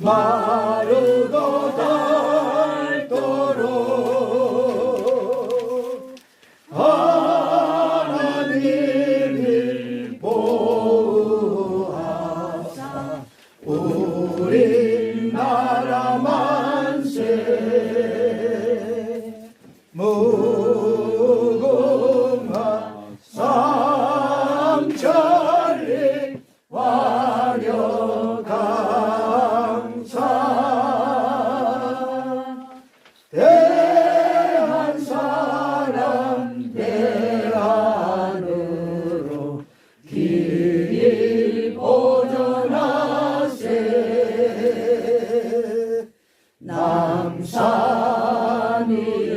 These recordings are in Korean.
마 남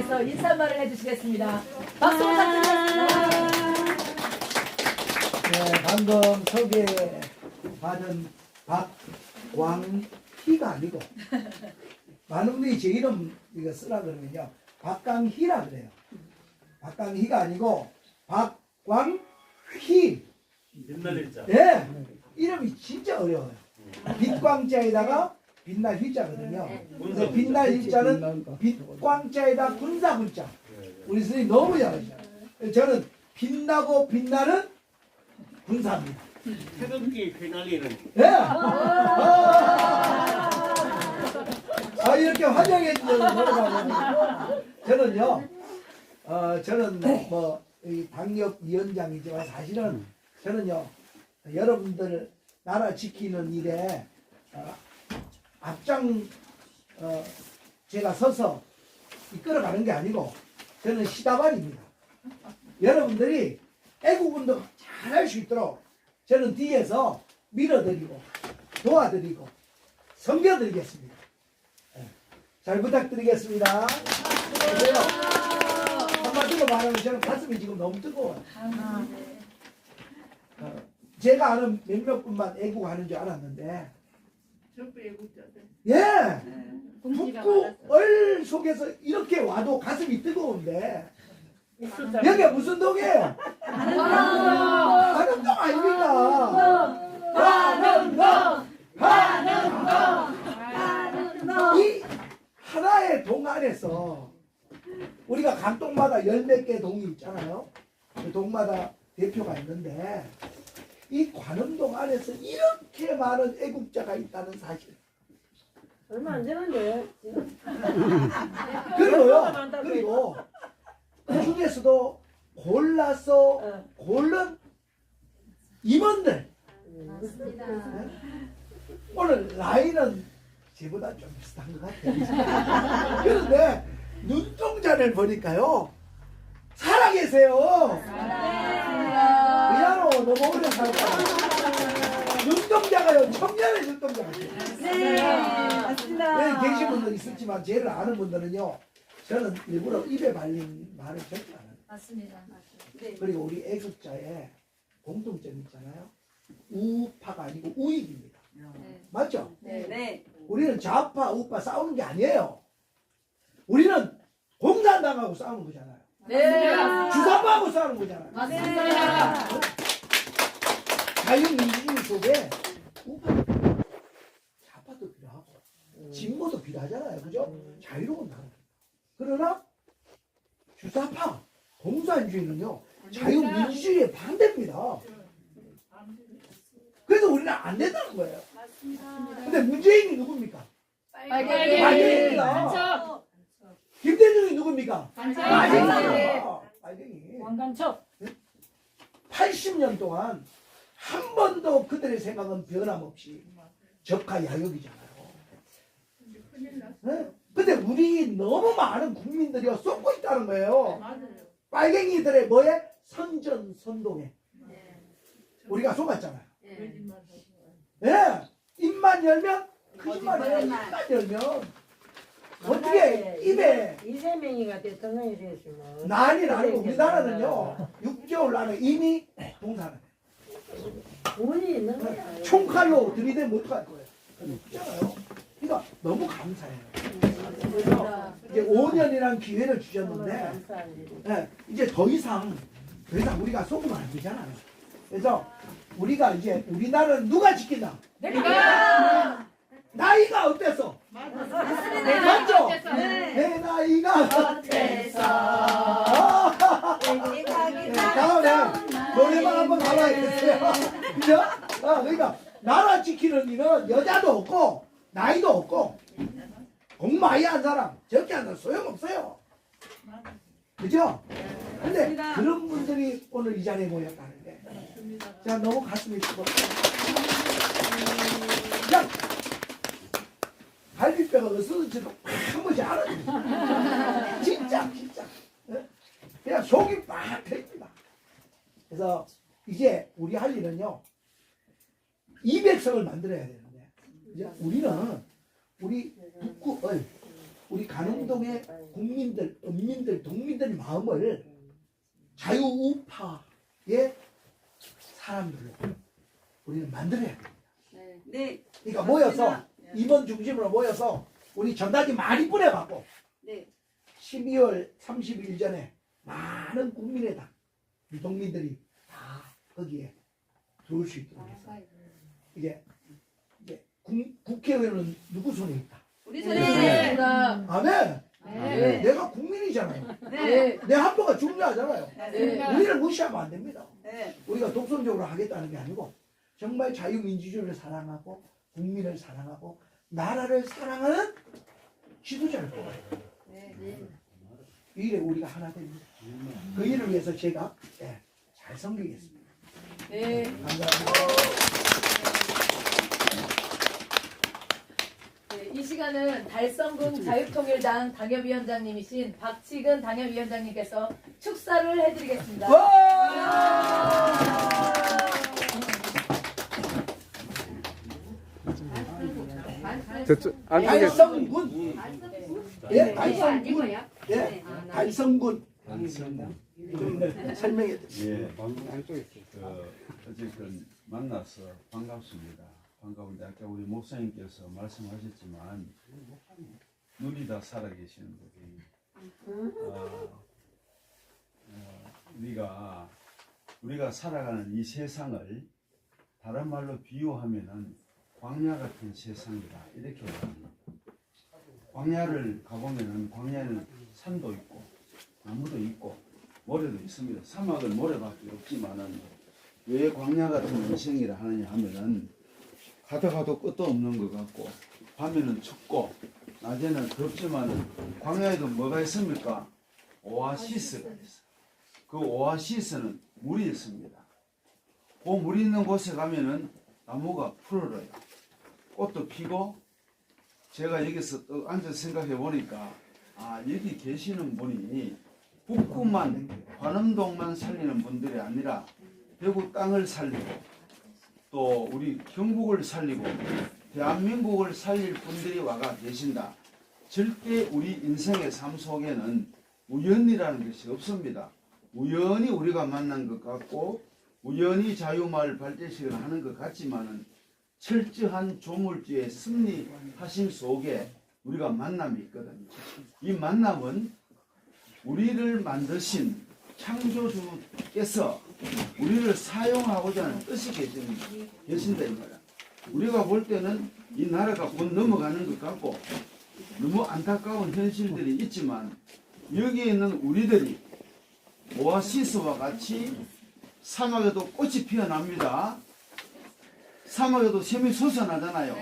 당협위원장님께서 인사말을 해주시겠습니다. 박수 부탁드리겠습니다. 네, 방금 소개받은 박광희가 아니고 많은 분들이 제 이름 이거 쓰라 그러면요 박광희라 그래요. 박광희가 아니고 박광희. 옛날 일자. 네, 이름이 진짜 어려워요. 빛광자에다가 빛날 휘자거든요. 그래서 빛날 휘자는 빛광자에다 군사 군자. 우리 선생님 너무 잘하시죠. 저는 빛나고 빛나는 군사입니다. 태극기 휘날리는 예. 아, 아, 이렇게 환영해 주셔서. 저는요, 어, 저는 뭐, 이 당협 위원장이지만 사실은 저는요, 여러분들 나라 지키는 일에 어, 앞장, 어, 제가 서서 이끌어가는 게 아니고 저는 시다발입니다. 여러분들이 애국운동 잘 할 수 있도록 저는 뒤에서 밀어드리고 도와드리고 섬겨드리겠습니다. 예. 잘 부탁드리겠습니다. 한마디로 말하면 저는 가슴이 지금 너무 뜨거워요. 어, 제가 아는 몇몇 분만 애국하는 줄 알았는데 예. 북구 많았어. 얼 속에서 이렇게 와도 가슴이 뜨거운데 여기 무슨 동이에요? 가는동 아닙니까? 가는동! 가는동! 이 하나의 동 안에서 우리가 각 동마다 열 몇 개 동이 있잖아요. 그 동마다 대표가 있는데 이 관음동 안에서 이렇게 많은 애국자가 있다는 사실. 얼마 안 되는데 지금 그리고요. 그리고 그 중에서도 골라서 어. 고른 임원들 맞습니다. 오늘 나이는 제보다 좀 비슷한 것 같아요. 그런데 눈동자를 보니까요 살아계세요. 미안해 너무 오래 살았다. 눈동자가요 청년의 눈동자가. 네 맞습니다 여기 계신 분들 있었지만 제를 아는 분들은요 저는 일부러 입에 발린 말을 절대 안 해요. 맞습니다. 그리고 우리 애국자의 공통점이 있잖아요. 우파가 아니고 우익입니다. 네. 맞죠? 네. 네 우리는 좌파, 우파 싸우는 게 아니에요. 우리는 공산당하고 싸우는 거잖아요. 네. 주사파하고 싸우는 거잖아요. 맞습니다. 자유민주주의 속에 우파, 좌파도 필요하고 진보도 필요하잖아요. 그죠? 자유로운 나라. 그러나 주사파, 공산주의는요. 자유민주주의의 반대입니다. 그래서 우리는 안 된다는 거예요. 근데 문재인이 누굽니까? 빨갱이. 빨갱이입니다. 김대중이 누굽니까? 빨갱이. 왕관첩 80년 동안 한 번도 그들의 생각은 변함없이 적화 야욕이잖아요. 네? 근데 우리 너무 많은 국민들이 쏟고 있다는 거예요. 빨갱이들의 뭐에? 선전 선동에. 우리가 속았잖아요. 예. 입만 열면 거짓말이에요. 입만 열면 어떻게 입에 이재명이가 대통령이 됐으면 난이 나고 우리나라는요 6개월 안에 이미 동산을 해. 돈이 있는 거야 총칼로 들이대면 어떡할 거예요? 그렇잖아요. 그러니까 너무 감사해요. 그래서 이제 5년이란 기회를 주셨는데. 예, 이제 더 이상 더 이상 우리가 속으면 안 되잖아요. 그래서 우리가 이제 우리나라는 누가 지킨다? 내가 나이가 어땠어? 맞죠? 내 나이가 어때서? 네, 다음에 노래방 한번 가봐야겠어요. 그죠? 아, 그러니까 나라 지키는 일은 여자도 없고 나이도 없고 공마이 한 사람 적게 한 사람 소용없어요. 그죠? 근데 그런 분들이 오늘 이 자리에 모였다는 게. 자, 너무 가슴이 뜨겁다. 그냥 갈비뼈가 으스러지도 한 번씩 알아요. 진짜, 진짜. 예? 그냥 속이 막. 그래서 이제 우리 할 일은요, 200석을 만들어야 되는데, 이제 우리는 우리 북구을, 우리 간흥동의 국민들, 은민들, 동민들 마음을 자유우파의 사람들로 우리는 만들어야 됩니다. 네, 그러니까 모여서 이번 중심으로 모여서 우리 전단지 많이 뿌려갖고 네. 12월 30일 전에 많은 국민의당 우리 동민들이 다 거기에 들어올 수 있도록 해서 이제 이제 국, 국회의원은 누구 손에 있다? 우리 네. 선생님. 맞습니다. 아멘. 네. 내가 국민이잖아요. 네. 내 한표가 중요하잖아요. 네. 우리를 무시하면 안 됩니다. 네. 우리가 독선적으로 하겠다는 게 아니고 정말 자유민주주의를 사랑하고 국민을 사랑하고 나라를 사랑하는 지도자를 뽑아야 돼요. 네. 이 일에 우리가 하나 됩니다. 그 일을 위해서 제가 예, 잘 섬기겠습니다. 네. 감사합니다. 네, 이 시간은 달성군 자유통일당 당협위원장님이신 박치근 당협위원장님께서 축사를 해드리겠습니다. 와! 저쪽 안쪽에 달성군 예, 달성군? 예, 달성군 좀 설명해 주세요. 예, 있어요. 그 어쨌든 만나서 반갑습니다. 반가운데 아까 우리 목사님께서 말씀하셨지만 눈이 다 살아계시는 거지. 어, 어, 우리가 우리가 살아가는 이 세상을 다른 말로 비유하면은 광야 같은 세상이다 이렇게 말합니다. 광야를 가보면은 광야에는 산도 있고 나무도 있고 모래도 있습니다. 사막은 모래밖에 없지만은 왜 광야 같은 인생이라 하느냐 하면은 가다 가도 끝도 없는 것 같고 밤에는 춥고 낮에는 덥지만은 광야에도 뭐가 있습니까? 오아시스가 있어. 그 오아시스는 물이 있습니다. 그 물이 있는 곳에 가면은 나무가 푸르러요. 꽃도 피고 제가 여기서 또 앉아 생각해 보니까 아 여기 계시는 분이 북구만 관음동만 살리는 분들이 아니라 대구 땅을 살리고 또 우리 경북을 살리고 대한민국을 살릴 분들이 와가 계신다. 절대 우리 인생의 삶 속에는 우연이라는 것이 없습니다. 우연히 우리가 만난 것 같고 우연히 자유마을 발대식을 하는 것 같지만은 철저한 조물주의 승리하심 속에 우리가 만남이 있거든요. 이 만남은 우리를 만드신 창조주께서 우리를 사용하고자 하는 뜻이 계신, 계신다 이 말이야. 우리가 볼 때는 이 나라가 곧 넘어가는 것 같고 너무 안타까운 현실들이 있지만 여기에 있는 우리들이 오아시스와 같이 사막에도 꽃이 피어납니다. 사막에도 샘이 솟아나잖아요.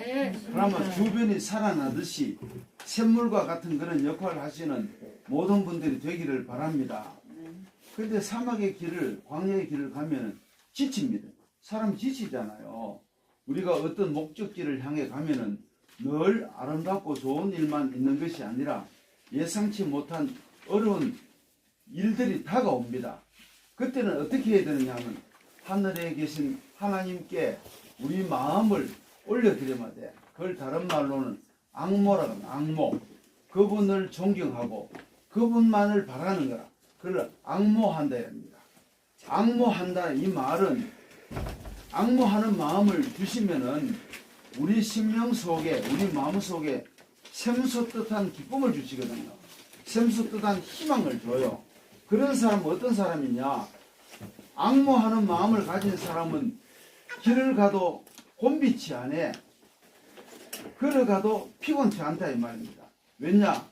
그러면 주변이 살아나듯이 샘물과 같은 그런 역할을 하시는 모든 분들이 되기를 바랍니다. 그런데 사막의 길을 광야의 길을 가면은 지칩니다. 사람 지치잖아요. 우리가 어떤 목적지를 향해 가면은 늘 아름답고 좋은 일만 있는 것이 아니라 예상치 못한 어려운 일들이 다가옵니다. 그때는 어떻게 해야 되느냐 하면 하늘에 계신 하나님께 우리 마음을 올려드려야 돼. 그걸 다른 말로는 악모라고 합니다. 악모. 그분을 존경하고 그분만을 바라는 거라. 그걸 악모한다 합니다. 악모한다 이 말은 악모하는 마음을 주시면은 우리 심령 속에 우리 마음 속에 샘솟듯한 기쁨을 주시거든요. 샘솟듯한 희망을 줘요. 그런 사람은 어떤 사람이냐? 악모하는 마음을 가진 사람은 길을 가도 곤빛이 안해 걸어가도 피곤치 않다 이 말입니다. 왜냐?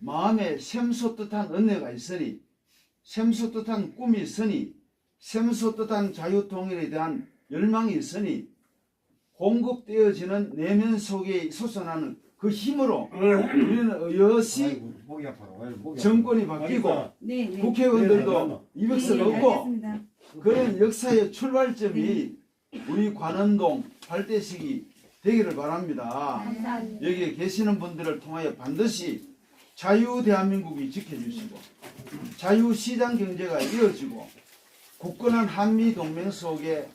마음에 샘솟듯한 은혜가 있으니 샘솟듯한 꿈이 있으니 샘솟듯한 자유통일에 대한 열망이 있으니 공급되어지는 내면 속에 솟아나는 그 힘으로 우리는 목이 정권이 바뀌고 네, 네. 국회의원들도 200석 네, 없고 알겠습니다. 그런 역사의 출발점이 우리 관원동 발대식이 되기를 바랍니다. 여기에 계시는 분들을 통하여 반드시 자유 대한민국이 지켜주시고 자유 시장 경제가 이어지고 굳건한 한미 동맹 속에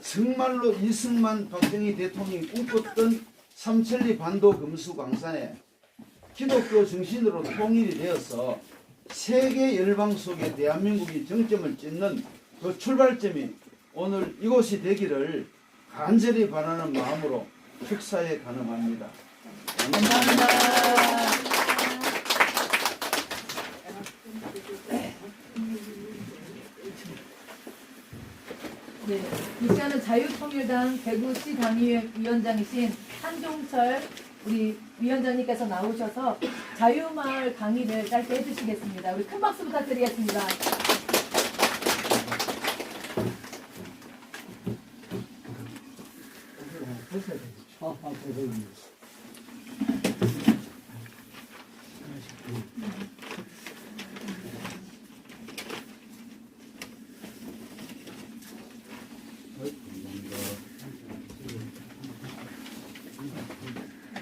정말로 이승만 박정희 대통령이 꿈꿨던 삼천리 반도 금수 광산에 기독교 정신으로 통일이 되어서 세계 열방 속에 대한민국이 정점을 찍는 그 출발점이 오늘 이곳이 되기를 간절히 바라는 마음으로 축사에 가능합니다. 감사합니다. 네, 이 시간은 자유통일당 대구시 당위위원장이신 한종철 우리 위원장님께서 나오셔서 자유마을 강의를 짧게 해주시겠습니다. 우리 큰 박수 부탁드리겠습니다.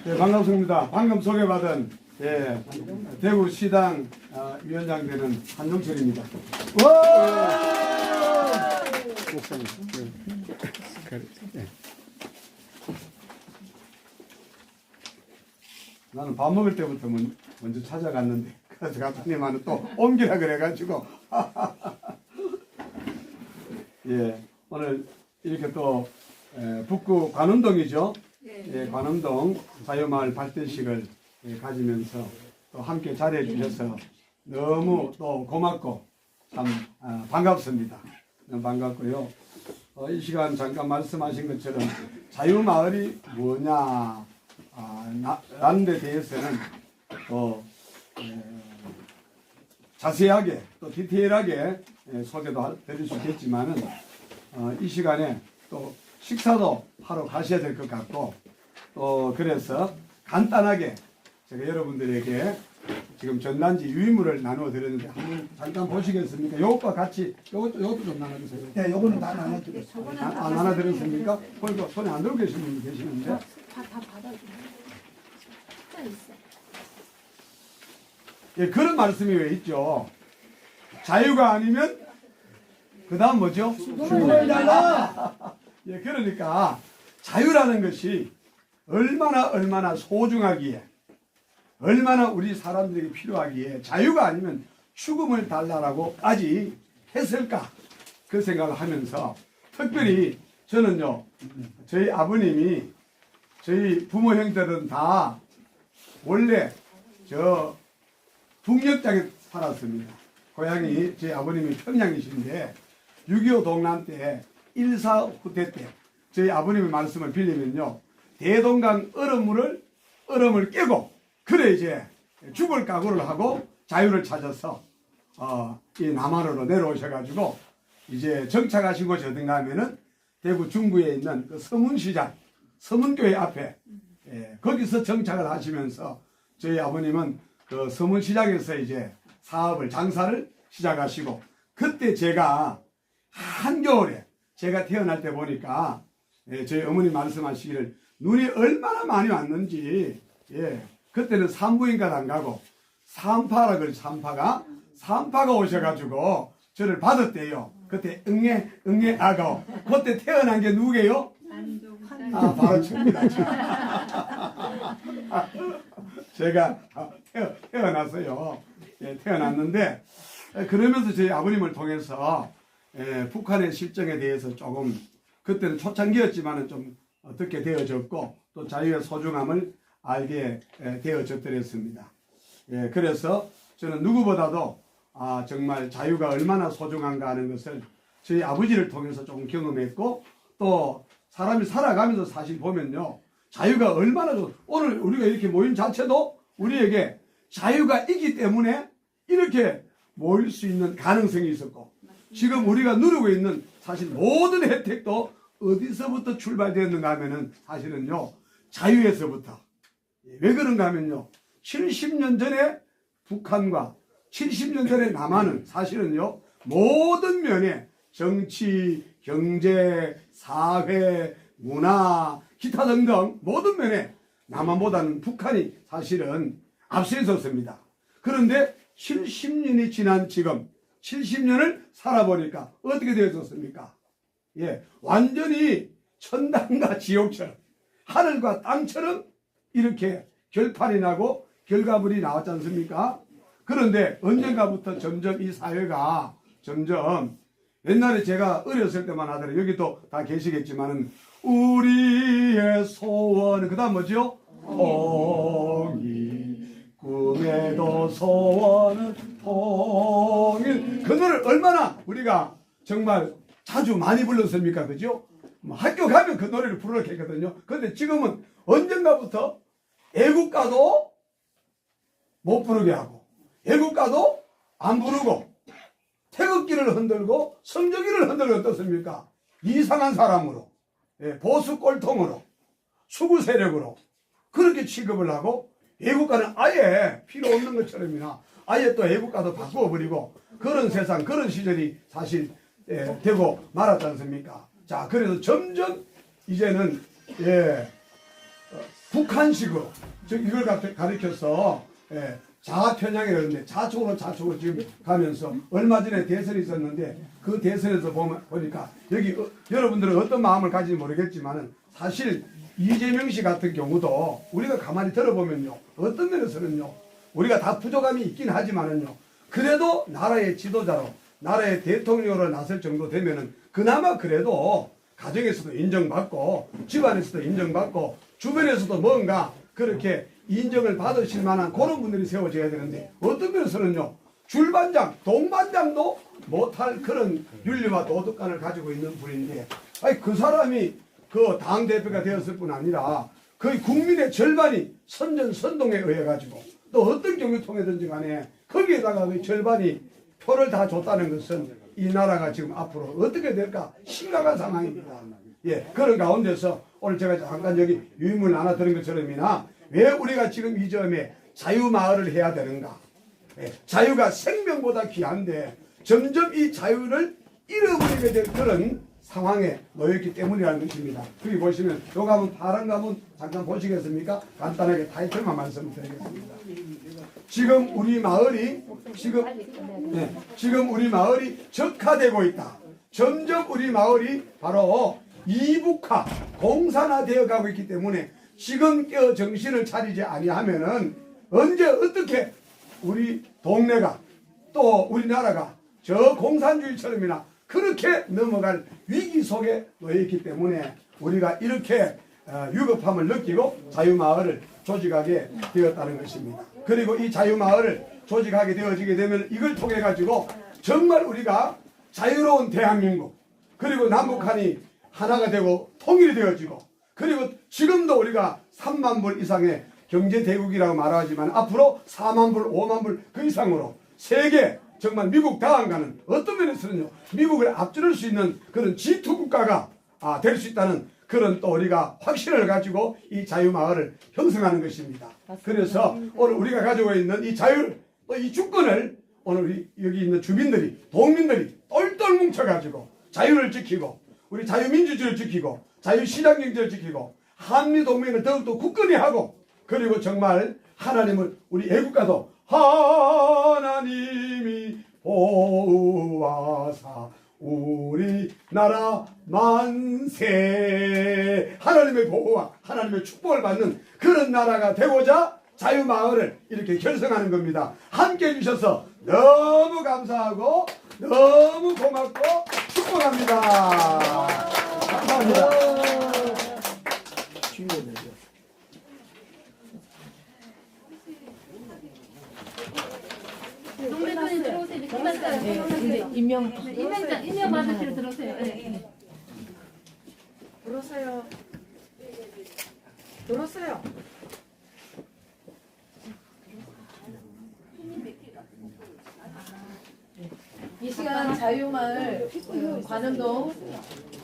네, 반갑습니다. 방금 소개받은 예, 대구 시당 아, 위원장 되는 한종철입니다. 목사님. 네. 나는 밥 먹을 때부터 먼, 먼저 찾아갔는데 그래서 갔더니만은 또 옮기라 그래가지고 예 오늘 이렇게 또 에, 북구 관음동이죠. 예, 관음동 자유마을 발대식을 예, 가지면서 또 함께 자리해 주셔서 너무 또 고맙고 참 아, 반갑습니다. 너무 반갑고요. 어, 이 시간 잠깐 말씀하신 것처럼 자유마을이 뭐냐 아, 나, 라는 데 대해서는 또 에, 자세하게 또 디테일하게 예, 소개도 하- 드릴 수 있겠지만은 어, 이 시간에 또 식사도 하러 가셔야 될 것 같고 또 그래서 간단하게 제가 여러분들에게 지금 전단지 유인물을 나누어 드렸는데 한번 잠깐 보시겠습니까? 요것과 같이 요것도 요것도 좀 나눠주세요. 네, 요거는 다 나눠드렸어. 아, 아, 나눠드렸습니까? 그리고 손에 안 들고 계신 분이 계시는데 다, 다 받아주네. 숫자 있어. 예, 그런 말씀이 왜 있죠? 자유가 아니면 그 다음 뭐죠? 죽음을 달라. 예, 그러니까 자유라는 것이 얼마나 얼마나 소중하기에 얼마나 우리 사람들에게 필요하기에 자유가 아니면 죽음을 달라라고까지 했을까 그 생각을 하면서 특별히 저는요 저희 아버님이 저희 부모 형들은 다 원래 저 북녘장에 살았습니다. 고향이 제 아버님이 평양이신데 6.25 동란 때 1사 후퇴 때 저희 아버님의 말씀을 빌리면요 대동강 얼음물을 얼음을 깨고 그래 이제 죽을 각오를 하고 자유를 찾아서 어, 이 남한으로 내려오셔가지고 이제 정착하신 곳이 어딘가 하면은 대구 중구에 있는 그 서문시장 서문교회 앞에 예, 거기서 정착을 하시면서 저희 아버님은 그 서문시장에서 이제 사업을 장사를 시작하시고 그때 제가 한겨울에 제가 태어날 때 보니까 예, 저희 어머니 말씀하시기를 눈이 얼마나 많이 왔는지 예, 그때는 산부인과도 안 가고 산파라 그 산파가 산파가 오셔가지고 저를 받았대요. 그때 응애 응애 아가 그때 태어난 게 누구게요? 아 바로 저입니다. 제가 태어, 태어났어요. 예, 태어났는데 예, 그러면서 저희 아버님을 통해서 예, 북한의 실정에 대해서 조금 그때는 초창기였지만은 좀 어떻게 되어졌고 또 자유의 소중함을 알게 예, 되어졌더랬습니다. 예, 그래서 저는 누구보다도 아, 정말 자유가 얼마나 소중한가 하는 것을 저희 아버지를 통해서 조금 경험했고 또 사람이 살아가면서 사실 보면요. 자유가 얼마나 좋 오늘 우리가 이렇게 모인 자체도 우리에게 자유가 있기 때문에 이렇게 모일 수 있는 가능성이 있었고 지금 우리가 누리고 있는 사실 모든 혜택도 어디서부터 출발되었는가 하면은 사실은요 자유에서부터. 왜 그런가 하면요 70년 전에 북한과 70년 전에 남한은 사실은요 모든 면에 정치, 경제, 사회, 문화, 기타 등등 모든 면에 남한보다는 북한이 사실은 앞서 있었습니다. 그런데 70년이 지난 지금 70년을 살아보니까 어떻게 되었습니까? 예, 완전히 천당과 지옥처럼 하늘과 땅처럼 이렇게 결판이 나고 결과물이 나왔지 않습니까? 그런데 언젠가부터 점점 이 사회가 점점 옛날에 제가 어렸을 때만 하더라도 여기 또 다 계시겠지만은 우리의 소원 그 다음 뭐죠? 통일 꿈에도 소원은 통일 그 노래를 얼마나 우리가 정말 자주 많이 불렀습니까 그죠? 뭐 학교 가면 그 노래를 부르게 했거든요 근데 지금은 언젠가부터 애국가도 못 부르게 하고 애국가도 안 부르고 태극기를 흔들고 성적기를 흔들고 어떻습니까? 이상한 사람으로 예, 보수 꼴통으로 수구 세력으로 그렇게 취급을 하고 애국가는 아예 필요 없는 것처럼이나 아예 또 애국가도 바꾸어버리고 그런 세상 그런 시절이 사실 예, 되고 말았지 않습니까? 자 그래서 점점 이제는 예, 어, 북한식으로 즉 이걸 가- 가리켜서 예, 자편향이라는데 좌측으로 좌측으로 지금 가면서 얼마 전에 대선이 있었는데 그 대선에서 보면 보니까 여기 어, 여러분들은 어떤 마음을 가지는지 모르겠지만은 사실 이재명 씨 같은 경우도 우리가 가만히 들어보면요 어떤 면에서는요 우리가 다 부족함이 있긴 하지만은요 그래도 나라의 지도자로 나라의 대통령으로 나설 정도 되면은 그나마 그래도 가정에서도 인정받고 집안에서도 인정받고 주변에서도 뭔가 그렇게 인정을 받으실 만한 그런 분들이 세워져야 되는데 어떤 면에서는요 줄반장 동반장도 못할 그런 윤리와 도덕관을 가지고 있는 분인데 아니 그 사람이 그 당 대표가 되었을 뿐 아니라 거의 국민의 절반이 선전 선동에 의해 가지고 또 어떤 경유통이든지 간에 거기에다가 그 절반이 표를 다 줬다는 것은 이 나라가 지금 앞으로 어떻게 될까 심각한 상황입니다. 예, 그런 가운데서 오늘 제가 잠깐 여기 유인물 하나 들은 것처럼이나 왜 우리가 지금 이 점에 자유마을을 해야 되는가? 예, 자유가 생명보다 귀한데 점점 이 자유를 잃어버리게 될 그런 상황에 놓였기 때문이라는 것입니다. 여기 보시면 요 가문 파란 가문 잠깐 보시겠습니까? 간단하게 타이틀만 말씀드리겠습니다. 지금 우리 마을이 지금 네, 지금 우리 마을이 적화되고 있다. 점점 우리 마을이 바로 이북화, 공산화되어 가고 있기 때문에 지금 깨어 정신을 차리지 아니하면은 언제 어떻게 우리 동네가 또 우리나라가 저 공산주의처럼이나 그렇게 넘어갈 위기 속에 놓여 있기 때문에 우리가 이렇게 어, 유급함을 느끼고 자유마을을 조직하게 되었다는 것입니다. 그리고 이 자유마을을 조직하게 되어지게 되면 이걸 통해 가지고 정말 우리가 자유로운 대한민국 그리고 남북한이 하나가 되고 통일이 되어지고 그리고 지금도 우리가 3만 불 이상의 경제 대국이라고 말하지만 앞으로 4만 불, 5만 불 그 이상으로 세계 정말 미국 다음가는 어떤 면에서는요 미국을 앞지를 수 있는 그런 G2 국가가 아, 될 수 있다는 그런 또 우리가 확신을 가지고 이 자유마을을 형성하는 것입니다. 그래서 오늘 우리가 가지고 있는 이 자유, 또이 주권을 오늘 여기 있는 주민들이, 동민들이 똘똘 뭉쳐가지고 자유를 지키고 우리 자유민주주의를 지키고 자유시장경제를 지키고 한미 동맹을 더욱더 굳건히 하고 그리고 정말 하나님을 우리 애국가도 하나님이 보호하사 우리 나라 만세 하나님의 보호와 하나님의 축복을 받는 그런 나라가 되고자 자유마을을 이렇게 결성하는 겁니다. 함께 해주셔서 너무 감사하고 너무 고맙고 축복합니다. 감사합니다. 주인공들이요. 들어오세요. 끝났어요. 임명 임명자 임명 받으시러 들어오세요. 네. 들었어요. 들었어요. 이 시간 자유마을 그 관음동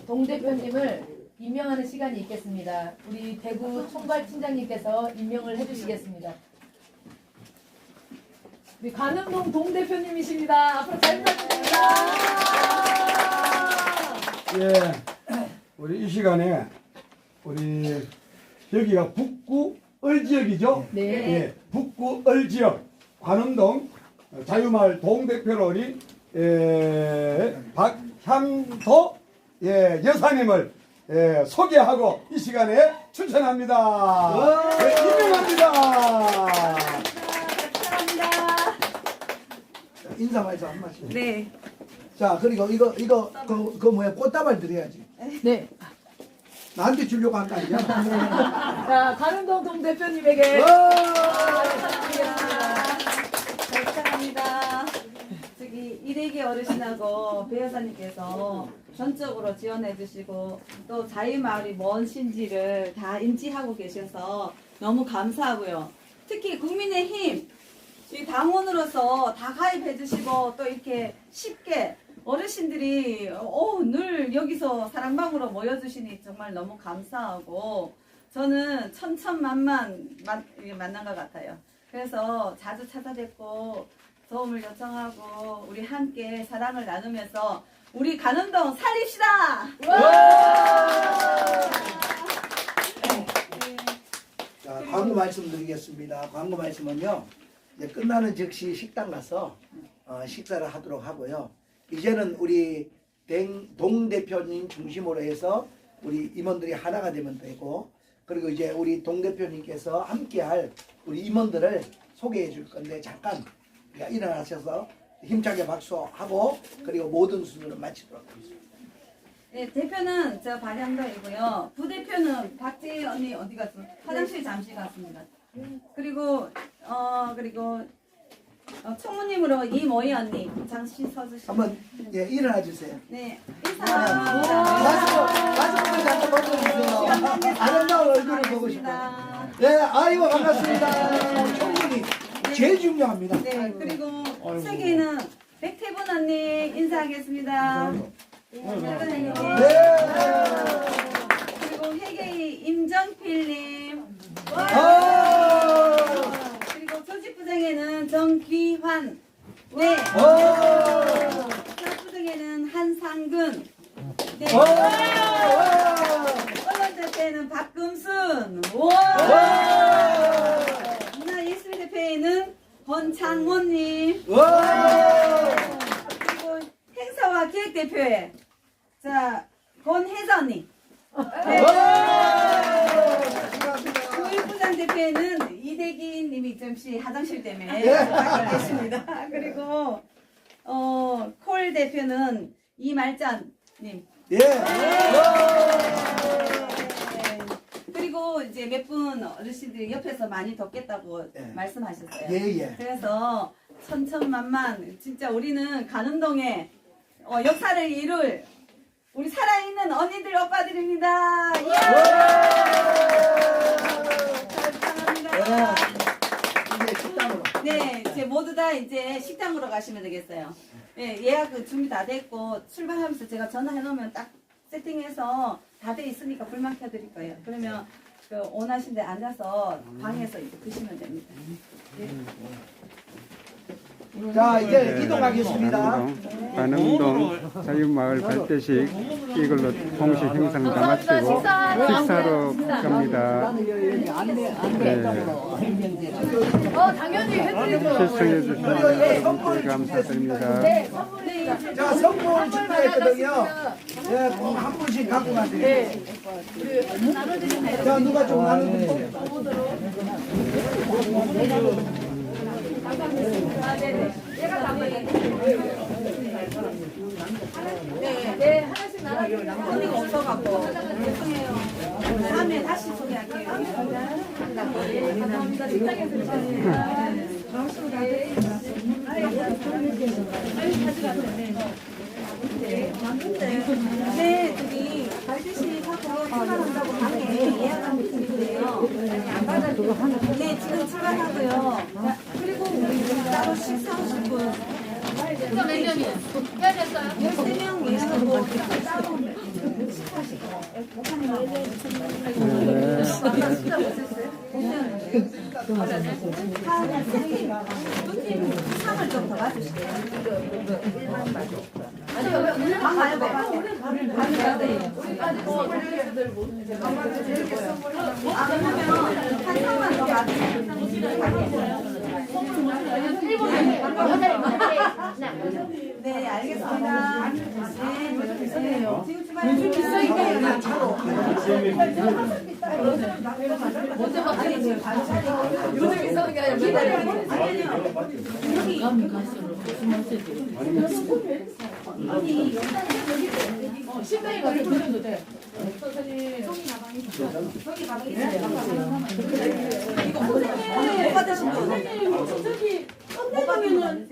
동대표님을 임명하는 시간이 있겠습니다. 우리 대구 총괄 팀장님께서 임명을 해주시겠습니다. 우리 관음동 동 대표님이십니다. 앞으로 잘 부탁드립니다. 예, 우리 이 시간에 우리 여기가 북구 을 지역이죠? 네. 예, 북구 을 지역 관음동 자유마을 동 대표로 우리 예, 박향도 예, 여사님을 예, 소개하고 이 시간에 추천합니다. 네, 임명합니다. 인사 말씀 한 말씀. 네. 자, 그리고 이거 이거 그, 그 뭐야 꽃다발 드려야지. 네. 나한테 주려고 한 거 아니잖아. 자, 관음동 동대표님에게 부탁합니다. 저기 이대기 어르신하고 배 여사님께서 전적으로 지원해 주시고 또 자유마을이 무엇인지를 다 인지하고 계셔서 너무 감사하고요. 특히 국민의힘 이 당원으로서 다 가입해 주시고 또 이렇게 쉽게 어르신들이 어, 늘 여기서 사랑방으로 모여주시니 정말 너무 감사하고 저는 천천만만 만, 만난 것 같아요. 그래서 자주 찾아뵙고 도움을 요청하고 우리 함께 사랑을 나누면서 우리 가는동 살립시다. 자, 광고 말씀드리겠습니다. 광고 말씀은요. 이제 끝나는 즉시 식당 가서 어, 식사를 하도록 하고요. 이제는 우리 댕- 동 대표님 중심으로 해서 우리 임원들이 하나가 되면 되고 그리고 이제 우리 동 대표님께서 함께할 우리 임원들을 소개해 줄 건데 잠깐 일어나셔서 힘차게 박수하고 그리고 모든 순서를 마치도록 하겠습니다. 네, 대표는 저 발양도이고요. 부대표는 박재희 언니 어디 갔어? 화장실 잠시 갔습니다. 그리고 어 그리고 어, 총무님으로 이모희 언니 잠시 서주시고 한번 예, 일어나 주세요. 네 마스크, 인사. 마스크 잠깐 벗어 주세요. 아름다운 얼굴을 보고 싶어요. 예, 아이고 반갑습니다. 총무님 제일 중요합니다. 네 그리고 세계는 백태분 언니 인사하겠습니다. 네. 그리고 회계의 임정필님. 아, 그리고 조직부장에는 정귀환. 네. 오, 사부장에는 한상근. 네. 오, 언론대표에는 박금순. 와. 문화 예술대표에는 권창원님. 오, 오. 그리고 행사와 기획 대표에 자 권혜선님. 네. 교육부장 대표에는 이대기 님이 잠시 화장실 때문에 예. 밖에 계십니다. 그리고 어, 콜 대표는 이말짠 님. 예. 네. 그리고 이제 몇 분 어르신들이 옆에서 많이 덥겠다고 예. 말씀하셨어요. 예, 예. 그래서 천천만만 진짜 우리는 가는동에 어, 역사를 이룰 우리 살아있는 언니들 오빠들입니다. 예! 감사합니다. 이제 식당으로. 네, 이제 모두 다 이제 식당으로 가시면 되겠어요. 예, 예약 그 준비 다 됐고 출발하면서 제가 전화해 놓으면 딱 세팅해서 다 돼 있으니까 불만 켜드릴 거예요. 그러면 그 원하신 데 앉아서 방에서 이제 드시면 됩니다. 자, 이제 이동하겠습니다. 반흥동 자유마을 발대식 이걸로 동시 행사는 다 마치고 식사로 갑니다. 네. 어, 당연히 해드리죠. 시청해 주신 여러분께 감사드립니다. 자, 선물 준비했거든요. 예, 한 분씩 갖고 가세요. 자, 누가 좀 나눠주세요. 네. 감사합니다. 네, 저기 발주식하고 출발한다고 방에 예약한 분인데요. 네, 지금 출발하고요. 자, 그리고 우리 따로 식사하실 분 진짜 몇 명이에요? 몇 됐어요? 13명 예약하고 따로 상을 좀더 봐주실래요? 방 가요, 방. 방 가야 돼요. 아, 그러면 한 상만 더봐 주세요. 네, 알겠습니다. 네, 주세요. 지금 주말에 비싸니까 아니 지금 요즘 비싸는 게 아니라 기다려. 식당에 가서 드셔도 돼. 이거 못 받으신 분. 저기 끝내주면은